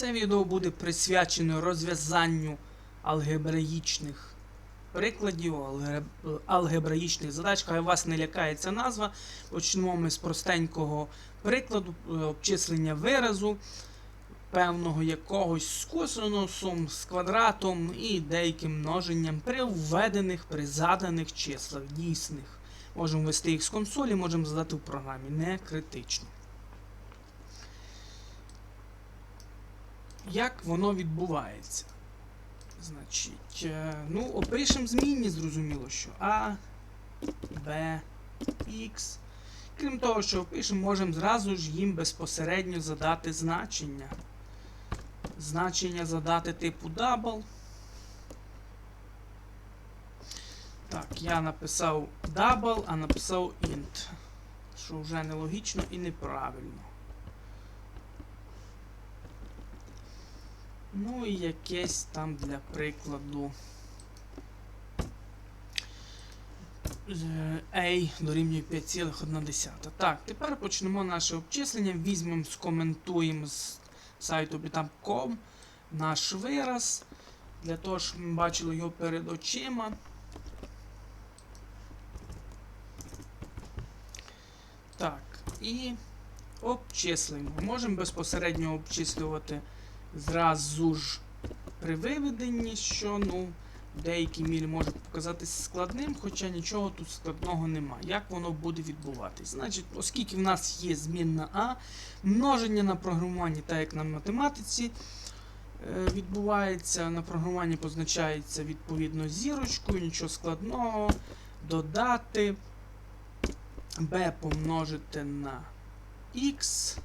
Це відео буде присвячено розв'язанню алгебраїчних прикладів, алгебраїчних задач. Хай вас не лякає ця назва. Почнемо ми з простенького прикладу е, обчислення виразу певного якогось з косинусом, з квадратом і деяким множенням при введених, при заданих числах дійсних. Можемо ввести їх з консолі, можемо задати в програмі. Не критично. Як воно відбувається? Значить, е, ну, опишемо змінні, зрозуміло, що А, Б, Х. Крім того, що опишемо, можемо зразу ж їм безпосередньо задати значення. Значення задати типу double. Так, я написав double, а написав int. Що вже нелогічно і неправильно. Ну і якесь там для прикладу. A дорівнює 5,1. Так, тепер почнемо наше обчислення. Візьмемо, скоментуємо з сайту bitamp.com наш вираз. Для того, щоб ми бачили його перед очима. Так, і обчислимо. Можемо безпосередньо обчислювати зразу ж при виведенні, що ну, в деякій мірі може показатися складним, хоча нічого тут складного немає. Як воно буде відбуватись? Значить, оскільки в нас є змінна А, множення на програмуванні, так як на математиці е, відбувається, на програмуванні позначається відповідно зірочкою, нічого складного. Додати b помножити на x.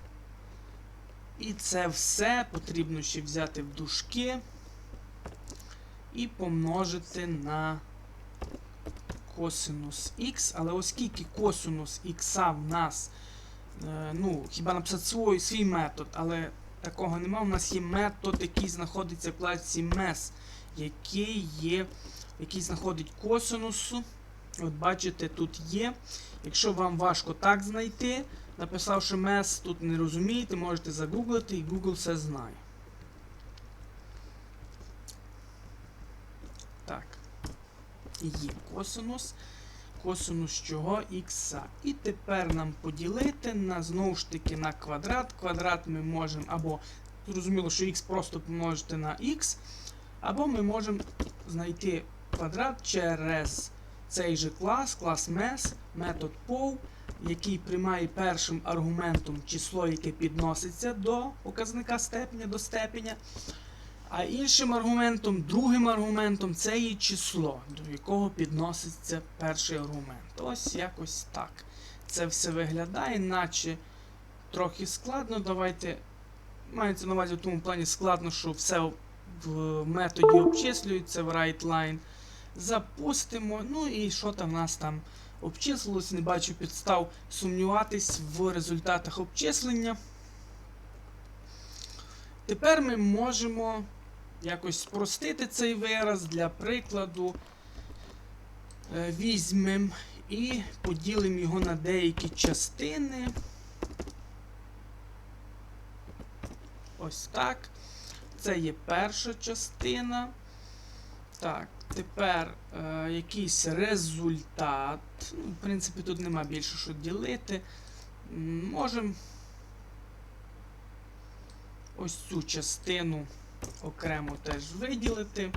І це все потрібно ще взяти в дужки і помножити на косинус х. Але оскільки косинус х в нас, е, ну, хіба написати свій, свій метод, але такого нема. У нас є метод, який знаходиться в класі MES, який є, який знаходить косинусу. От бачите, тут є. Якщо вам важко так знайти, написавши MES, тут не розумієте, можете загуглити і Google все знає. Так. Є косинус. Косинус чого х. І тепер нам поділити на знову ж таки на квадрат. Квадрат ми можемо або зрозуміло, що х просто помножити на х, або ми можемо знайти квадрат через цей же клас, клас MES, метод POW, який приймає першим аргументом число, яке підноситься до показника степеня, до степеня. А іншим аргументом, другим аргументом це є число, до якого підноситься перший аргумент. Ось якось так. Це все виглядає, наче трохи складно. Давайте. Мається на увазі в тому плані складно, що все в методі обчислюється в WriteLine. Запустимо. Ну і що там в нас там обчислилось, не бачу підстав сумніватись в результатах обчислення. Тепер ми можемо якось спростити цей вираз для прикладу. Е, Візьмемо і поділимо його на деякі частини. Ось так. Це є перша частина. Так, тепер е, якийсь результат. Ну, в принципі, тут нема більше що ділити. Можемо ось цю частину окремо теж виділити.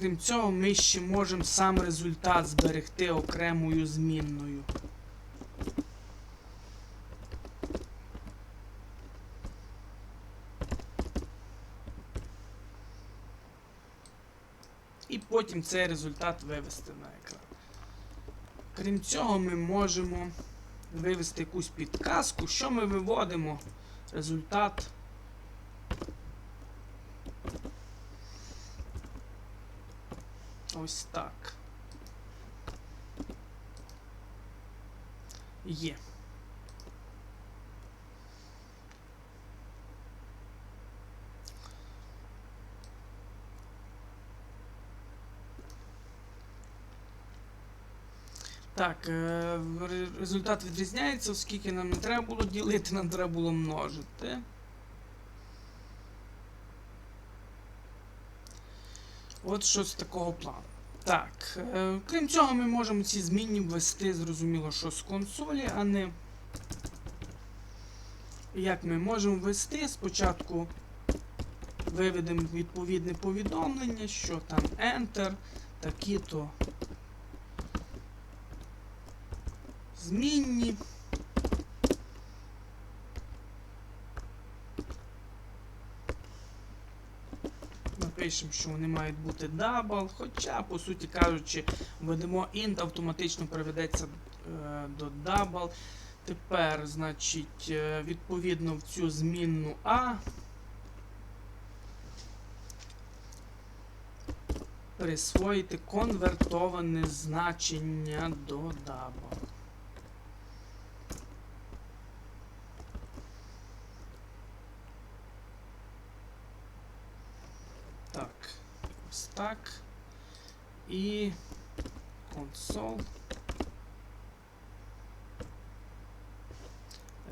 Крім цього, ми ще можемо сам результат зберегти окремою змінною. І потім цей результат вивести на екран. Крім цього, ми можемо вивести якусь підказку, що ми виводимо. Результат. Ось так. Є. Так, е, результат відрізняється, оскільки нам не треба було ділити, нам треба було множити. От щось такого плану. Так, е, крім цього, ми можемо ці змінні ввести, зрозуміло, що з консолі, а не. Як ми можемо ввести? Спочатку виведемо відповідне повідомлення, що там Enter, такі-то змінні. Напишемо, що вони мають бути double, хоча, по суті кажучи, введемо int, автоматично приведеться е, до double. Тепер, значить, е, відповідно в цю змінну A присвоїти конвертоване значення до double. Так, ось так. І console.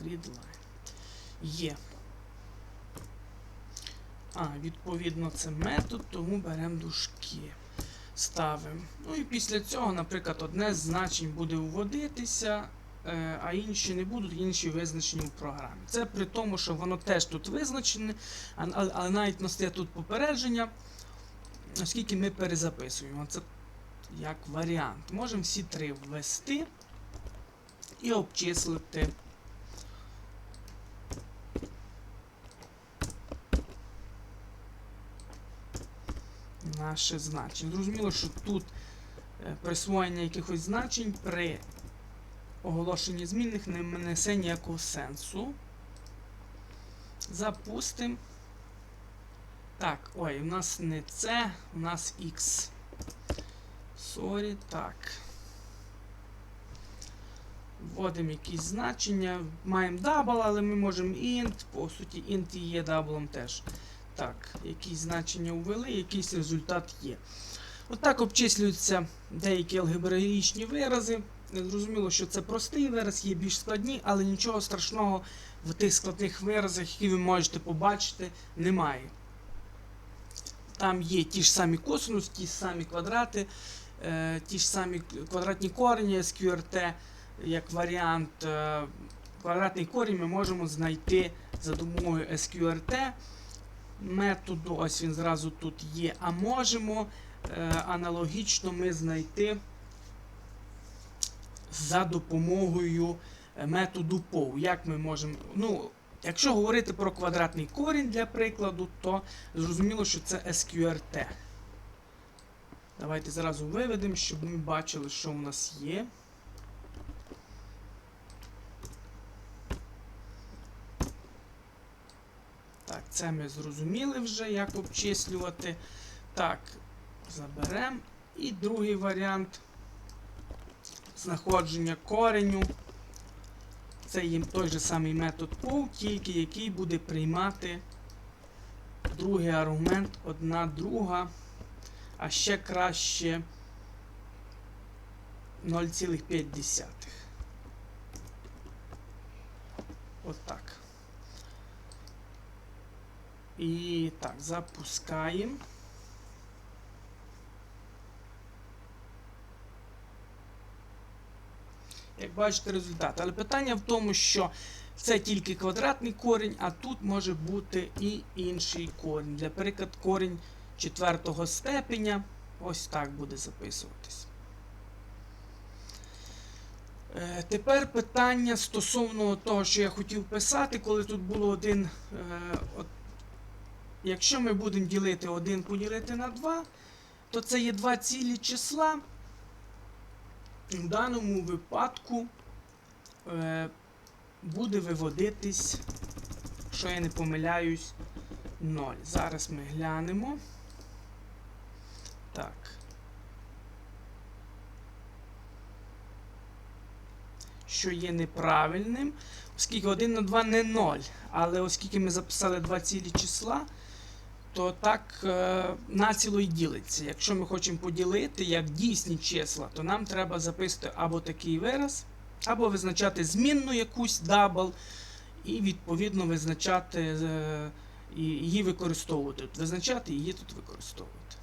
Readline. Є. А, відповідно, це метод, тому беремо дужки. Ставимо. Ну і після цього, наприклад, одне з значень буде вводитися, е, а інші не будуть, інші визначені в програмі. Це при тому, що воно теж тут визначене, але, навіть настає тут попередження, оскільки ми перезаписуємо. Це як варіант. Можемо всі три ввести і обчислити. Наше значення. Зрозуміло, що тут е, присвоєння якихось значень при оголошенні змінних не несе ніякого сенсу. Запустимо. Так, ой, у нас не це, у нас X. Сорі, так. Вводимо якісь значення. Маємо double, але ми можемо int. По суті, int і є double теж. Так, якісь значення ввели, якийсь результат є. Отак обчислюються деякі алгебраїчні вирази. Зрозуміло, що це простий вираз, є більш складні, але нічого страшного в тих складних виразах, які ви можете побачити, немає. Там є ті ж самі косинус, ті ж самі квадрати, е, ті ж самі квадратні корені SQRT, як варіант. Е, квадратний корінь ми можемо знайти за допомогою SQRT методу. Ось він зразу тут є. А можемо е, аналогічно ми знайти за допомогою методу POW. Як ми можемо. Ну, Якщо говорити про квадратний корінь для прикладу, то зрозуміло, що це SQRT. Давайте зразу виведемо, щоб ми бачили, що у нас є. Так, це ми зрозуміли вже, як обчислювати. Так, заберемо. І другий варіант знаходження кореню. Це їм той же самий метод POW, тільки який буде приймати другий аргумент, одна друга, а ще краще 0,5. От так. І так, запускаємо. Як бачите, результат. Але питання в тому, що це тільки квадратний корінь, а тут може бути і інший корінь. Для приклад, корінь четвертого степеня. Ось так буде записуватись. Е, Тепер питання стосовно того, що я хотів писати, коли тут було один. Е, от, якщо ми будемо ділити 1 поділити на 2, то це є два цілі числа. В даному випадку е, буде виводитись, що я не помиляюсь, 0. Зараз ми глянемо. Так. Що є неправильним, оскільки 1 на 2 не 0. Але оскільки ми записали два цілі числа, то так е, націло й ділиться. Якщо ми хочемо поділити як дійсні числа, то нам треба записати або такий вираз, або визначати змінну якусь дабл, і відповідно визначати е, і її використовувати. Визначати її тут використовувати.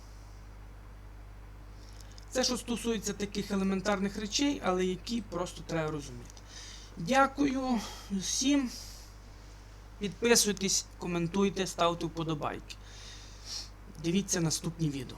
Це що стосується таких елементарних речей, але які просто треба розуміти. Дякую всім. Підписуйтесь, коментуйте, ставте вподобайки. Дивіться наступні відео.